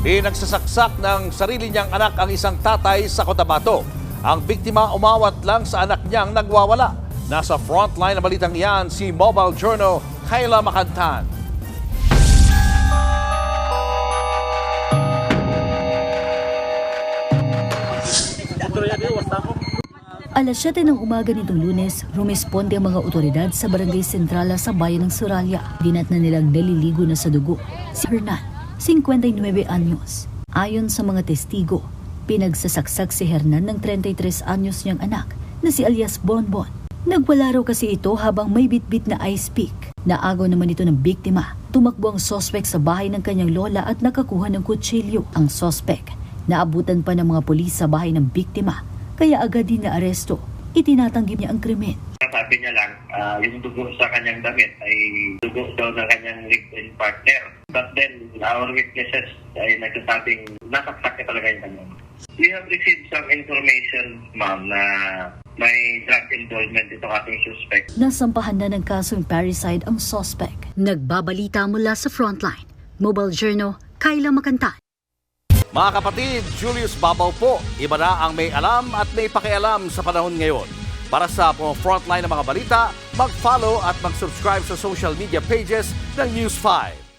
Pinagsasaksak ng sarili niyang anak ang isang tatay sa Cotabato. Ang biktima umawat lang sa anak niyang nagwawala. Nasa frontline na balitang iyan si Mobile Journal Kayla Makantan. Alas 7 ng umaga nitong lunes, rumesponde ang mga otoridad sa barangay sentrala sa bayan ng Suralia. Dinat na nilang naliligo na sa dugo si Hernan, 59 anyos. Ayon sa mga testigo, pinagsasaksak si Hernan ng 33 anyos niyang anak na si alias Bonbon. Nagwala raw kasi ito habang may bitbit na ice pick. Naagaw naman ito ng biktima. Tumakbo ang sospek sa bahay ng kanyang lola at nakakuha ng kutsilyo. Ang sospek, naabutan pa ng mga pulis sa bahay ng biktima kaya agad din na aresto. Itinatanggi niya ang krimen. Sabi niya lang, ah, yung dugo sa kanyang damit ay dugo daw ng kanyang live-in partner. But then, our witnesses ay nagsasabing nasaksak niya talaga yung kanyang. We have received some information, ma'am, na may drug involvement itong ating suspect. Nasampahan na ng kasong parricide ang suspect. Nagbabalita mula sa frontline. Mobile Journal, Kyla Makantan. Mga kapatid, Julius Babaw po. Iba na ang may alam at may pakialam sa panahon ngayon. Para sa mga frontline ng mga balita, mag-follow at mag-subscribe sa social media pages ng News 5.